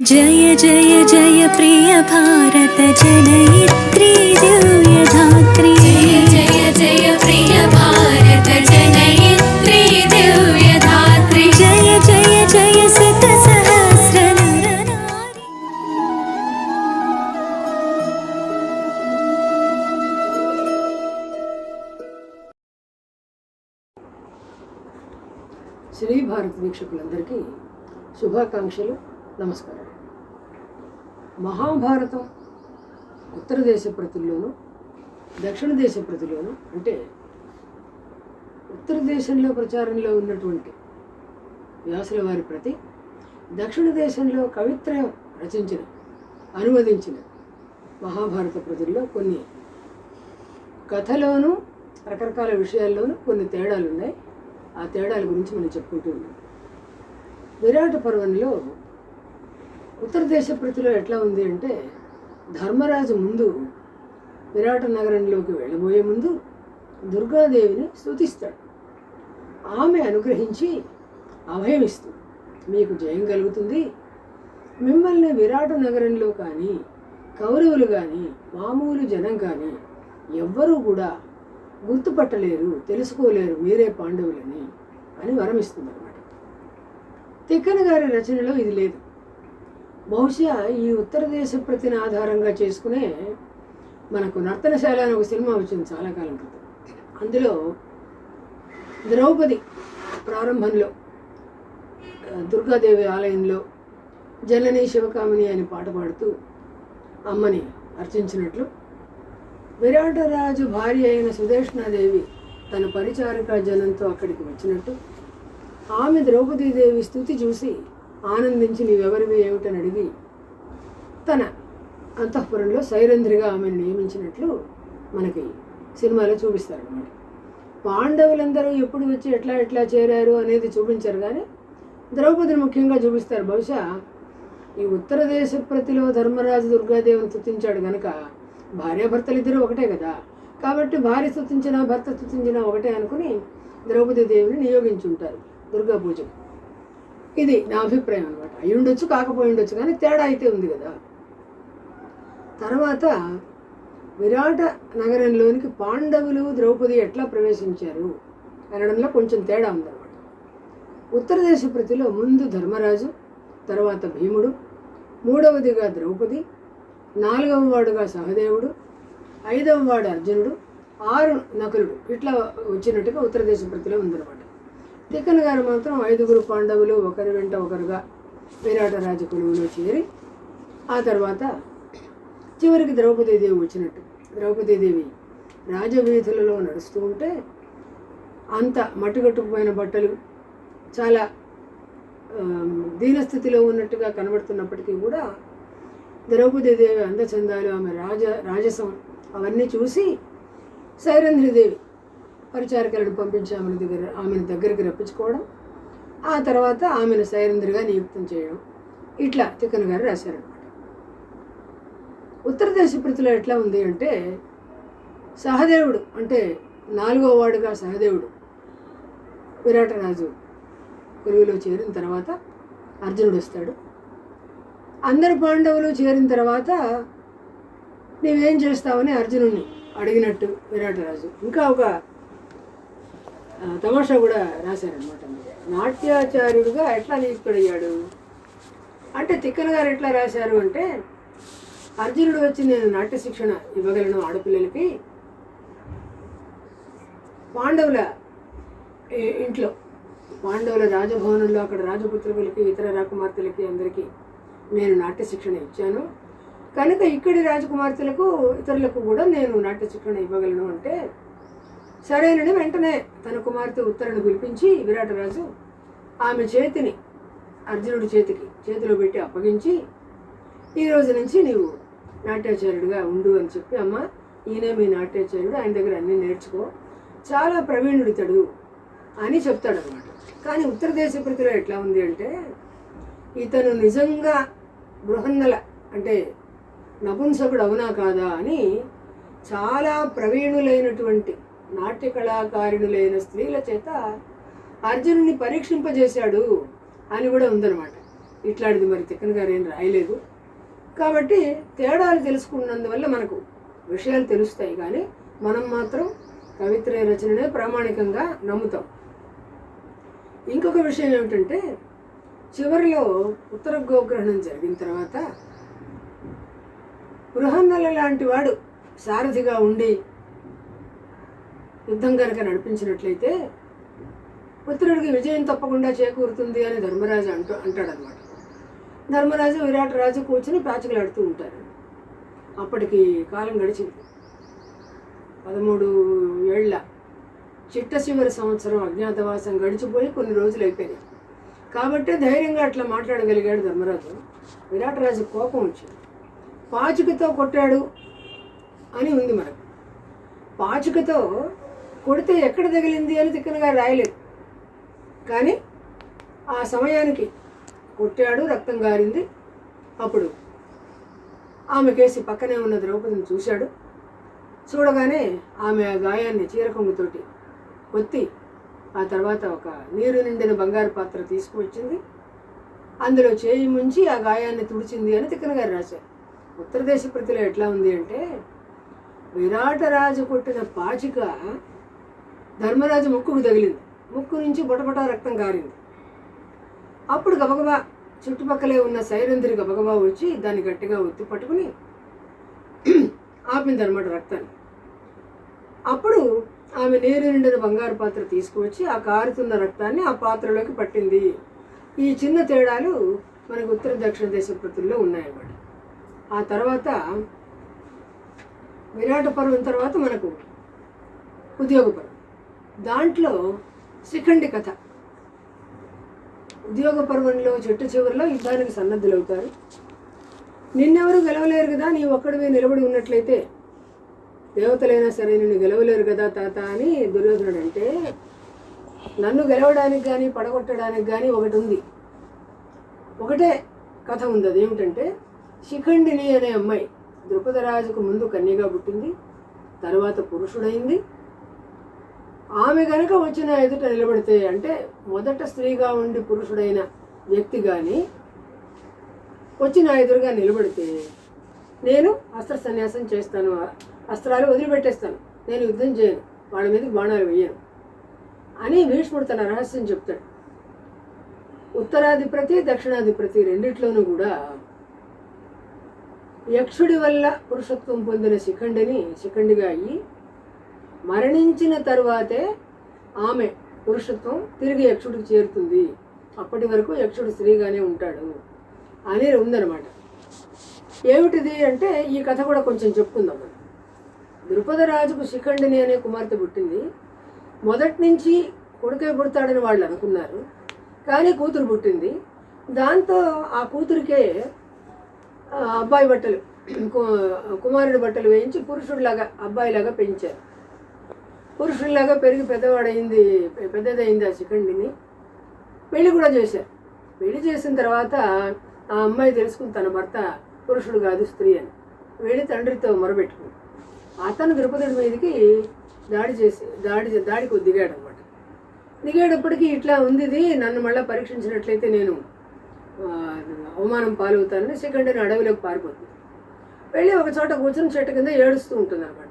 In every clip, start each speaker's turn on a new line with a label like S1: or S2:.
S1: जय जय जय प्रिय भारत जनयित्री दिव्यधात्री
S2: जय जय जय प्रिय भारत जनयित्री दिव्यधात्री
S1: जय जय जय शत सहस्र नर नारी
S3: శ్రీ భారత్ వీక్షకులందరికీ శుభాకాంక్షలు నమస్కారం మహాభారతం ఉత్తర దేశ ప్రతుల్లోనూ దక్షిణ దేశ ప్రతిలోను అంటే ఉత్తర దేశంలో ప్రచారంలో ఉన్నటువంటి వ్యాసుల వారి ప్రతి దక్షిణ దేశంలో కవిత్రయం రచించిన అనువదించిన మహాభారత ప్రతుల్లో కొన్ని కథలోనూ రకరకాల విషయాల్లోనూ కొన్ని తేడాలు ఉన్నాయి ఆ తేడాల గురించి మనం చెప్పుకుంటూ ఉన్నాం. విరాట పర్వంలో ఉత్తర దేశ ప్రతిలో ఎట్లా ఉంది అంటే ధర్మరాజు ముందు విరాట నగరంలోకి వెళ్ళబోయే ముందు దుర్గాదేవిని స్థుతిస్తాడు ఆమె అనుగ్రహించి అభయమిస్తుంది మీకు జయం కలుగుతుంది. మిమ్మల్ని విరాట నగరంలో కానీ కౌరవులు కానీ మామూలు జనం కానీ ఎవ్వరూ కూడా గుర్తుపట్టలేరు తెలుసుకోలేరు మీరే పాండవులని అని వరమిస్తుంది అనమాట తిక్కన గారి రచనలో ఇది లేదు. బహుశా ఈ ఉత్తర దేశ ప్రతిని ఆధారంగా చేసుకునే మనకు నర్తనశాల అని ఒక సినిమా వచ్చింది చాలా కాలం క్రితం. అందులో ద్రౌపది ప్రారంభంలో దుర్గాదేవి ఆలయంలో జనని శివకామిని అని పాట పాడుతూ అమ్మని అర్చించినట్లు విరాటరాజు భార్య అయిన సుదేష్ణాదేవి తన పరిచారిక జనంతో అక్కడికి వచ్చినట్టు ఆమె ద్రౌపదీదేవి స్థుతి చూసి ఆనందించి నీవెవరివి ఏమిటని అడిగి తన అంతఃపురంలో సైరంధ్రిగా ఆమెను నియమించినట్లు మనకి సినిమాలో చూపిస్తారనమాట పాండవులందరూ ఎప్పుడు వచ్చి ఎట్లా ఎట్లా చేరారు అనేది చూపించారు కానీ ద్రౌపదిని ముఖ్యంగా చూపిస్తారు. బహుశా ఈ ఉత్తర దేశ ప్రతిలో ధర్మరాజు దుర్గాదేవిని స్థుతించాడు కనుక భార్యాభర్తలు ఇద్దరు ఒకటే కదా. కాబట్టి భార్య స్తుతించిన భర్త స్తుతించిన ఒకటే అనుకుని ద్రౌపది దేవిని నియోగించుంటారు దుర్గా పూజకు ఇది నా అభిప్రాయం అనమాట అయి ఉండొచ్చు కాకపోయి ఉండొచ్చు కానీ తేడా అయితే ఉంది కదా. తర్వాత విరాట నగరంలోనికి పాండవులు ద్రౌపది ఎట్లా ప్రవేశించారు అనడంలో కొంచెం తేడా ఉందన్నమాట. ఉత్తర దేశ ప్రతిలో ముందు ధర్మరాజు తర్వాత భీముడు మూడవదిగా ద్రౌపది నాలుగవ వాడుగా సహదేవుడు ఐదవ వాడు అర్జునుడు ఆరు నకులుడు. ఇట్లా వచ్చినట్టుగా ఉత్తర దేశ ప్రతిలో ఉందన్నమాట. తిక్కన గారు మాత్రం ఐదుగురు పాండవులు ఒకరి వెంట ఒకరుగా విరాట రాజ చేరి ఆ తర్వాత చివరికి ద్రౌపదీదేవి వచ్చినట్టు. ద్రౌపదీదేవి రాజవీధులలో నడుస్తూ ఉంటే అంత మట్టుకట్టుకుపోయిన బట్టలు చాలా దీనస్థితిలో ఉన్నట్టుగా కనబడుతున్నప్పటికీ కూడా ద్రౌపదీదేవి అందచందాలు ఆమె రాజ రాజసం అవన్నీ చూసి సైరంధ్రిదేవి పరిచారకులను పంపించి ఆమెను దగ్గర ఆమెను దగ్గరికి రప్పించుకోవడం ఆ తర్వాత ఆమెను సైరంధ్రిగా నియుక్తం చేయడం. ఇట్లా తిక్కన గారు రాశారనమాట ఉత్తర దేశప్రతిలో ఎట్లా ఉంది అంటే సహదేవుడు అంటే నాలుగో వాడుగా సహదేవుడు విరాటరాజు కొలువులో చేరిన తర్వాత అర్జునుడు వస్తాడు. అందరు పాండవులు చేరిన తర్వాత నీవేం చేస్తావని అర్జునుడిని అడిగినట్టు విరాటరాజు. ఇంకా ఒక తమాషా కూడా రాశారనమాట నాట్యాచార్యుడిగా ఎట్లా నియుక్తుడయ్యాడు అంటే తిక్కన గారు ఎట్లా రాశారు అంటే అర్జునుడు వచ్చి నేను నాట్య శిక్షణ ఇవ్వగలను ఆడపిల్లలకి పాండవుల ఇంట్లో పాండవుల రాజభవనంలో అక్కడ రాజపుత్రులకి ఇతర రాకుమార్తెలకి అందరికీ నేను నాట్య శిక్షణ ఇచ్చాను. కనుక ఇక్కడి రాజకుమార్తెలకు ఇతరులకు కూడా నేను నాట్య శిక్షణ ఇవ్వగలను అంటే సరేనని వెంటనే తన కుమార్తె ఉత్తరను పిలిపించి విరాటరాజు ఆమె చేతిని అర్జునుడి చేతికి చేతిలో పెట్టి అప్పగించి ఈ రోజు నుంచి నీవు నాట్యాచార్యుడిగా ఉండు అని చెప్పి అమ్మ ఈయనే మీ నాట్యాచార్యుడు ఆయన దగ్గర అన్నీ నేర్చుకో. చాలా ప్రవీణుడితడు అని చెప్తాడు అనమాట కానీ ఉత్తర దేశ ప్రతిలో ఎట్లా ఉంది అంటే ఇతను నిజంగా బృహన్నల అంటే నపుంసకుడు అవునా కాదా అని చాలా ప్రవీణులైనటువంటి నాట్య కళాకారుడులైన స్త్రీల చేత అర్జునుని పరీక్షింపజేశాడు అని కూడా ఉందన్నమాట. ఇట్లాంటిది మరి తిక్కన గారు ఏం రాయలేదు. కాబట్టి తేడాలు తెలుసుకున్నందువల్ల మనకు విషయాలు తెలుస్తాయి కానీ మనం మాత్రం కవిత్రయ రచననే ప్రామాణికంగా నమ్ముతాం. ఇంకొక విషయం ఏమిటంటే చివరిలో ఉత్తర గోగ్రహణం జరిగిన తర్వాత బృహన్నల లాంటి వాడు సారథిగా ఉండి యుద్ధం కనుక నడిపించినట్లయితే పుత్రుడికి విజయం తప్పకుండా చేకూరుతుంది అని ధర్మరాజు అంటూ అంటాడనమాట ధర్మరాజు విరాట్ రాజు కూర్చుని ప్యాచుకలాడుతూ ఉంటారు. అప్పటికి కాలం గడిచింది. పదమూడు ఏళ్ళ చిట్ట చివరి సంవత్సరం అజ్ఞాతవాసం గడిచిపోయి కొన్ని రోజులు అయిపోయినాయి. కాబట్టి ధైర్యంగా అట్లా మాట్లాడగలిగాడు ధర్మరాజు. విరాట్ రాజు కోపం వచ్చింది. పాచికతో కొట్టాడు అని ఉంది మనకు. పాచికతో కొడితే ఎక్కడ తగిలింది అని తిక్కనగా రాయలేదు. కానీ ఆ సమయానికి కొట్టాడు రక్తం గారింది. అప్పుడు ఆమె కేసి పక్కనే ఉన్న ద్రౌపదిని చూశాడు. చూడగానే ఆమె ఆ గాయాన్ని చీరకొంగుతోటి కొత్తి ఆ తర్వాత ఒక నీరు నిండిన బంగారు పాత్ర తీసుకువచ్చింది. అందులో చేయి ముంచి ఆ గాయాన్ని తుడిచింది అని తిక్కనగారు రాశారు. ఉత్తరదేశ ప్రతిలో ఎట్లా ఉంది అంటే విరాటరాజు కొట్టిన పాచిక ధర్మరాజు ముక్కుకు తగిలింది. ముక్కు నుంచి బొటబొట రక్తం కారింది అప్పుడు గబగబా చుట్టుపక్కలే ఉన్న సైరంధ్రి గబగబా వచ్చి దాన్ని గట్టిగా ఒత్తి పట్టుకుని ఆపింది అనమాట రక్తాన్ని. అప్పుడు ఆమె నీరు నిండిన బంగారు పాత్ర తీసుకువచ్చి ఆ కారుతున్న రక్తాన్ని ఆ పాత్రలోకి పట్టింది. ఈ చిన్న తేడాలు మనకు ఉత్తర దక్షిణ దేశ కృతుల్లో ఉన్నాయన్నమాట. ఆ తర్వాత విరాట పర్వం తర్వాత మనకు ఉద్యోగ పర్వం. దాంట్లో శిఖండి కథ. ఉద్యోగ పర్వంలో చెట్టు చివరిలో యుద్ధానికి సన్నద్ధులవుతారు. నిన్నెవరు గెలవలేరు కదా నీ ఒక్కడివే నిలబడి ఉన్నట్లయితే. దేవతలైనా సరే నిన్ను గెలవలేరు కదా తాత అని దుర్యోధనుడు అంటే నన్ను గెలవడానికి కానీ పడగొట్టడానికి కానీ ఒకటి ఉంది ఒకటే కథ ఉంది అదేమిటంటే శిఖండిని అనే అమ్మాయి ద్రుపదరాజుకు ముందు కన్యగా పుట్టింది తర్వాత పురుషుడైంది ఆమె గనుక వచ్చిన ఎదుట నిలబడితే అంటే మొదట స్త్రీగా ఉండి పురుషుడైన వ్యక్తి కానీ వచ్చి నా ఎదురుగా నిలబడితే నేను అస్త్ర సన్యాసం చేస్తాను అస్త్రాలు వదిలిపెట్టేస్తాను నేను యుద్ధం చేయను వాళ్ళ మీదకి బాణాలు వేయను అని భీష్ముడు తన రహస్యం చెప్తాడు. ఉత్తరాధిపతి దక్షిణాధిపతి రెండిట్లోనూ కూడా యక్షుడి వల్ల పురుషత్వం పొందిన శిఖండిని శిఖండిగా అయ్యి మరణించిన తరువాతే ఆమె పురుషత్వం తిరిగి యక్షుడికి చేరుతుంది. అప్పటి వరకు యక్షుడు స్త్రీగానే ఉంటాడు అని ఉందన్నమాట. ఏమిటిది అంటే ఈ కథ కూడా కొంచెం చెప్పుకుందాం. మనం ద్రుపదరాజుకు శిఖండిని అనే కుమార్తె పుట్టింది. మొదటి నుంచి కొడుకే పుడతాడని వాళ్ళు అనుకున్నారు. కానీ కూతురు పుట్టింది. దాంతో ఆ కూతురికే అబ్బాయి బట్టలు కు- కుమారుడి బట్టలు వేయించి పురుషుడిలాగా అబ్బాయిలాగా పెంచారు. పురుషుడిలాగా పెరిగి పెద్దవాడైంది పెద్దదైంది ఆ శిఖండిని పెళ్ళి కూడా చేశారు. పెళ్ళి చేసిన తర్వాత ఆ అమ్మాయి తెలుసుకుని తన భర్త పురుషుడు కాదు స్త్రీ అని వెళ్ళి తండ్రితో మొరబెట్టుకుంది. అతను ద్రుపదుడి మీదకి దాడి చేసి దాడి దాడికి దిగాడు అనమాట దిగేటప్పటికి ఇట్లా ఉంది నన్ను మళ్ళీ పరీక్షించినట్లయితే నేను అవమానం పాలవుతానని సెకండ్ అడవిలోకి పారిపోతుంది. వెళ్ళి ఒక చోట కూర్చొని చెట్టు కింద ఏడుస్తూ ఉంటుంది అనమాట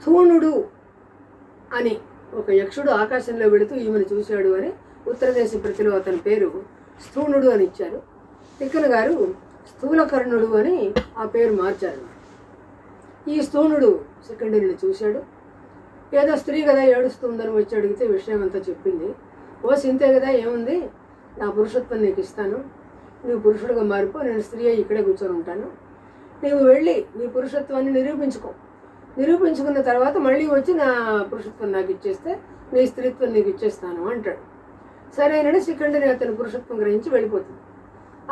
S3: స్థూణుడు అని ఒక యక్షుడు ఆకాశంలో వెళుతూ ఈమెను చూశాడు అని ఉత్తరదేశ ప్రతిలో అతని పేరు స్థూణుడు అని ఇచ్చారు. తిక్కన గారు స్థూలకర్ణుడు అని ఆ పేరు మార్చారు. ఈ స్థూణుడు సెకండరీని చూశాడు. ఏదో స్త్రీ కదా ఏడుస్తుందని వచ్చి అడిగితే విషయం అంతా చెప్పింది. ఓ సింతే కదా ఏముంది? నా పురుషత్వం నీకు ఇస్తాను. నువ్వు పురుషుడిగా మారిపో నేను స్త్రీ ఇక్కడే కూర్చొని ఉంటాను. నీవు వెళ్ళి నీ పురుషత్వాన్ని నిరూపించుకో. నిరూపించుకున్న తర్వాత మళ్ళీ వచ్చి నా పురుషత్వం నాకు ఇచ్చేస్తే నీ స్త్రీత్వం నీకు ఇచ్చేస్తాను అంటాడు. సరేనని శిఖండిని అతను పురుషత్వం గ్రహించి వెళ్ళిపోతుంది.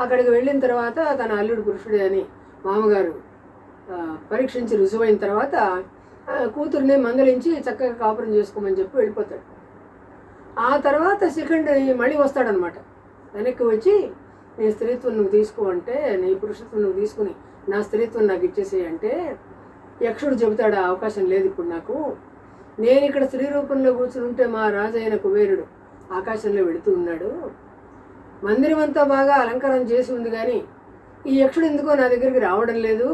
S3: అక్కడికి వెళ్ళిన తర్వాత తన అల్లుడు పురుషుడే అని మామగారు పరీక్షించి రుజువైన తర్వాత కూతురిని కూతుర్ని మందలించి చక్కగా కాపురం చేసుకోమని చెప్పి వెళ్ళిపోతాడు. ఆ తర్వాత శిఖండి మళ్ళీ వస్తాడనమాట. వెనక్కి వచ్చి నీ స్త్రీత్వం నువ్వు తీసుకో అంటే నీ పురుషత్వం నువ్వు తీసుకుని నా స్త్రీత్వం నాకు ఇచ్చేసేయంటే అంటే యక్షుడు చెబుతాడు "ఆ అవకాశం లేదు ఇప్పుడు నాకు. నేను ఇక్కడ స్త్రీ రూపంలో కూర్చుని ఉంటే మా రాజైన కుబేరుడు ఆకాశంలో వెళుతూ ఉన్నాడు. మందిరం అంతా బాగా అలంకారం చేసి ఉంది కానీ ఈ యక్షుడు ఎందుకో నా దగ్గరికి రావడం లేదు.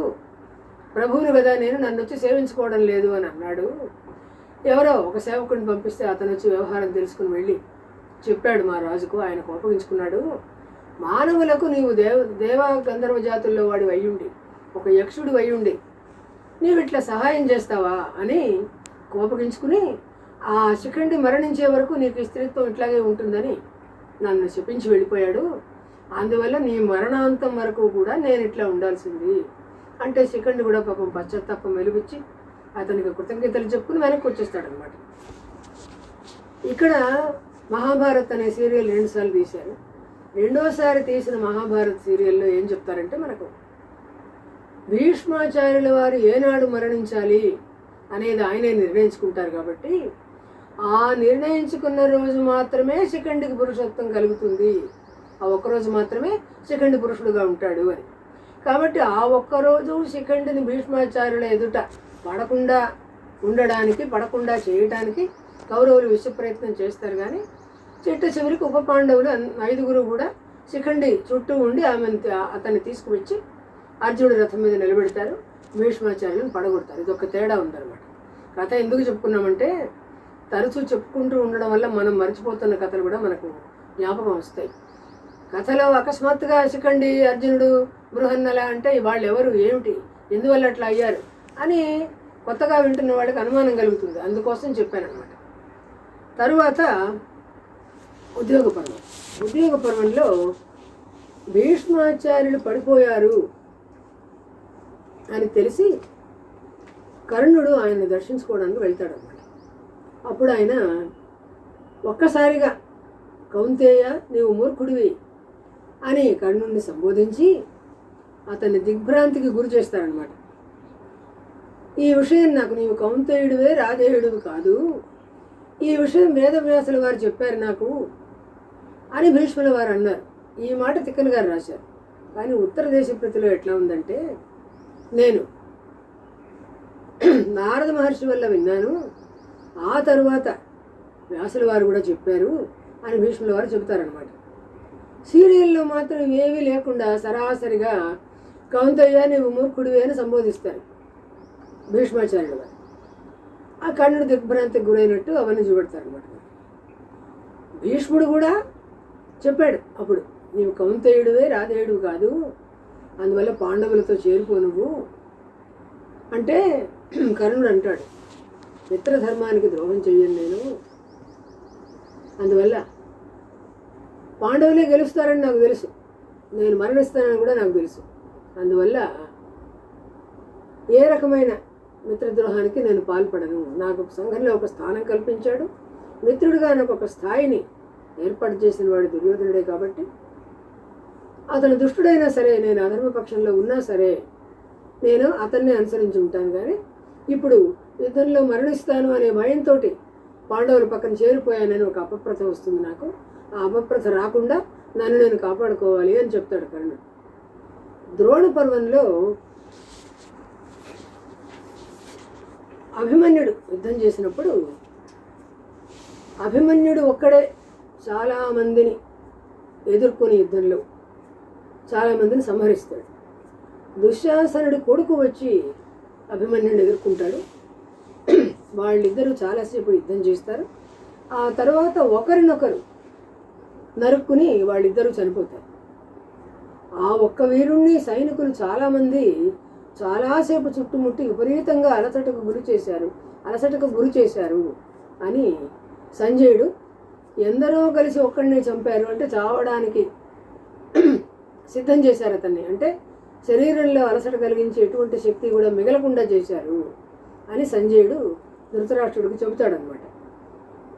S3: ప్రభువుని కదా నేను నన్ను వచ్చి సేవించుకోవడం లేదు అని అన్నాడు. ఎవరో ఒక సేవకుడిని పంపిస్తే అతను వచ్చి వ్యవహారం తెలుసుకుని వెళ్ళి చెప్పాడు మా రాజుకు. ఆయన కోపగించుకున్నాడు. మానవులకు నీవు దేవ దేవ గంధర్వ జాతుల్లో వాడి అయ్యుండి ఒక యక్షుడు అయ్యుండి నీవు ఇట్లా సహాయం చేస్తావా? అని కోపగించుకుని ఆ శిఖండి మరణించే వరకు నీకు ఈ స్త్రీత్వం ఇట్లాగే ఉంటుందని నన్ను చెప్పించి వెళ్ళిపోయాడు. అందువల్ల నీ మరణాంతం వరకు కూడా నేను ఇట్లా ఉండాల్సింది. అంటే శిఖండి కూడా పాపం పశ్చాత్తాపం వెలుగుచ్చి అతనికి కృతజ్ఞతలు చెప్పుకుని వెనక్కి వచ్చేస్తాడనమాట ఇక్కడ మహాభారత్ అనే సీరియల్ రెండుసార్లు తీశారు. రెండోసారి తీసిన మహాభారత్ సీరియల్లో ఏం చెప్తారంటే మనకు భీష్మాచార్యుల వారు ఏనాడు మరణించాలి అనేది ఆయనే నిర్ణయించుకుంటారు కాబట్టి ఆ నిర్ణయించుకున్న రోజు మాత్రమే శిఖండికి పురుషత్వం కలుగుతుంది. ఆ ఒక్కరోజు మాత్రమే శిఖండి పురుషుడుగా ఉంటాడు అని. కాబట్టి ఆ ఒక్కరోజు శిఖండిని భీష్మాచార్యుల ఎదుట పడకుండా ఉండడానికి పడకుండా చేయటానికి కౌరవులు విశ్వ ప్రయత్నం చేస్తారు కానీ చిట్ట చివరికి ఉప పాండవులు ఐదుగురు కూడా శిఖండి చుట్టూ ఉండి ఆమెను అతన్ని తీసుకువచ్చి అర్జునుడు రథం మీద నిలబెడతారు భీష్మాచార్యులను పడగొడతారు. ఇది ఒక తేడా ఉందన్నమాట. కథ ఎందుకు చెప్పుకున్నామంటే తరచూ చెప్పుకుంటూ ఉండడం వల్ల మనం మర్చిపోతున్న కథలు కూడా మనకు జ్ఞాపకం వస్తాయి. కథలో అకస్మాత్తుగా శిఖండి అర్జునుడు బృహన్నల అంటే వాళ్ళు ఎవరు ఏమిటి ఎందువల్ల అట్లా అయ్యారు అని కొత్తగా వింటున్న వాళ్ళకి అనుమానం కలుగుతుంది. అందుకోసం చెప్పాను అనమాట తరువాత ఉద్యోగ పర్వం. ఉద్యోగ పర్వంలో భీష్మాచార్యులు పడిపోయారు. అని తెలిసి కర్ణుడు ఆయన్ని దర్శించుకోవడానికి వెళ్తాడు అనమాట అప్పుడు ఆయన ఒక్కసారిగా కౌంతేయ నీవు మూర్ఖుడివి అని కర్ణుడిని సంబోధించి అతన్ని దిగ్భ్రాంతికి గురి చేస్తారనమాట ఈ విషయం నాకు నీవు కౌంతేయుడివే రాధేయుడివి కాదు. ఈ విషయం వేదవ్యాసుల వారు చెప్పారు నాకు అని భీష్ముల వారు అన్నారు. ఈ మాట తిక్కన గారు రాశారు. కానీ ఉత్తర దేశ ప్రతిలో ఎట్లా ఉందంటే నేను నారద మహర్షి వల్ల విన్నాను. ఆ తరువాత వ్యాసుల వారు కూడా చెప్పారు. అని భీష్ముల వారు చెబుతారనమాట సీరియల్లో మాత్రం ఏమీ లేకుండా సరాసరిగా కౌంతయ్య నువ్వు మూర్ఖుడివి అని సంబోధిస్తారు భీష్మాచార్యుడు వారు. ఆ కన్నుడు దిగ్భ్రాంతికి గురైనట్టు అవన్నీ చూపెడతారు అనమాట భీష్ముడు కూడా చెప్పాడు అప్పుడు నీవు కౌంతేయుడివే రాధేయుడు కాదు. అందువల్ల పాండవులతో చేరుకో నువ్వు. అంటే కర్ణుడు అంటాడు మిత్రధర్మానికి ద్రోహం చెయ్యను నేను. అందువల్ల పాండవులే గెలుస్తారని నాకు తెలుసు. నేను మరణిస్తానని కూడా నాకు తెలుసు. అందువల్ల ఏ రకమైన మిత్రద్రోహానికి నేను పాల్పడను. నాకు ఒక సంఘంలో ఒక స్థానం కల్పించాడు. మిత్రుడిగా నాకు ఒక స్థాయిని ఏర్పాటు చేసిన వాడు దుర్యోధనుడే కాబట్టి అతను దుష్టుడైనా సరే నేను అధర్మపక్షంలో ఉన్నా సరే నేను అతన్ని అనుసరించి ఉంటాను కానీ ఇప్పుడు యుద్ధంలో మరణిస్తాను అనే భయంతో పాండవుల పక్కన చేరిపోయానని ఒక అపప్రథ వస్తుంది నాకు. ఆ అపప్రథ రాకుండా నన్ను నేను కాపాడుకోవాలి అని చెప్తాడు కర్ణుడు. ద్రోణ పర్వంలో అభిమన్యుడు యుద్ధం చేసినప్పుడు అభిమన్యుడు ఒక్కడే చాలా మందిని ఎదుర్కొని యుద్ధంలో చాలామందిని సంహరిస్తాడు. దుశ్శాసనుడి కొడుకు వచ్చి అభిమన్యుని ఎదుర్కొంటాడు. వాళ్ళిద్దరూ చాలాసేపు యుద్ధం చేస్తారు. ఆ తర్వాత ఒకరినొకరు నరుక్కుని వాళ్ళిద్దరూ చనిపోతారు. ఆ ఒక్క వీరుణ్ణి సైనికులు చాలామంది చాలాసేపు చుట్టుముట్టి విపరీతంగా అలసటకు గురి చేశారు. అలసటకు గురి చేశారు అని సంజయుడు ఎందరో కలిసి ఒక్కడినే చంపారు. అంటే చావడానికి సిద్ధం చేశారు అతన్ని. అంటే శరీరంలో అలసట కలిగించే ఎటువంటి శక్తి కూడా మిగలకుండా చేశారు అని సంజయుడు ధృతరాష్ట్రుడికి చెబుతాడనమాట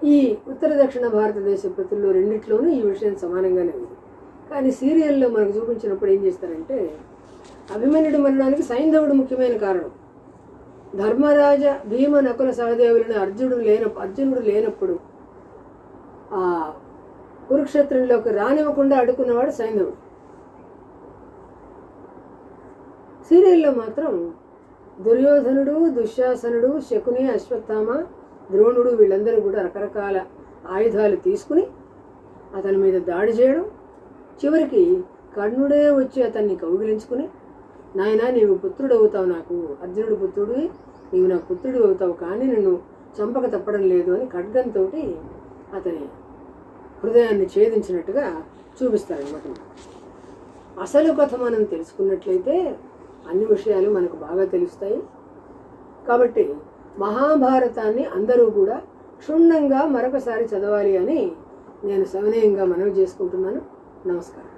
S3: ఈ ఉత్తర దక్షిణ భారతదేశ ప్రతుల్లో రెండిట్లోనూ ఈ విషయం సమానంగానే ఉంది. కానీ సీరియల్లో మనకు చూపించినప్పుడు ఏం చేస్తారంటే అభిమన్యుడు మరణానికి సైంధవుడు ముఖ్యమైన కారణం. ధర్మరాజ భీమ నకుల సహదేవులను అర్జునుడు లేన అర్జునుడు లేనప్పుడు ఆ కురుక్షేత్రంలోకి రానివ్వకుండా అడ్డుకున్నవాడు సైంధవుడు. సీరియల్లో మాత్రం దుర్యోధనుడు దుశ్శాసనుడు శకుని అశ్వత్థామ ద్రోణుడు వీళ్ళందరూ కూడా రకరకాల ఆయుధాలు తీసుకుని అతని మీద దాడి చేయడం చివరికి కర్ణుడే వచ్చి అతన్ని కౌగిలించుకుని నాయన నీవు పుత్రుడు అవుతావు నాకు అర్జునుడు పుత్రుడు నీవు నా పుత్రుడు అవుతావు కానీ నిన్ను చంపక తప్పడం లేదు అని ఖడ్గంతో అతని హృదయాన్ని ఛేదించినట్టుగా చూపిస్తారనమాట అసలు కథ మనం తెలుసుకున్నట్లయితే అన్ని విషయాలు మనకు బాగా తెలుస్తాయి. కాబట్టి మహాభారతాన్ని అందరూ కూడా క్షుణ్ణంగా మరొకసారి చదవాలి అని నేను సవినయంగా మనవి చేసుకుంటున్నాను. నమస్కారం.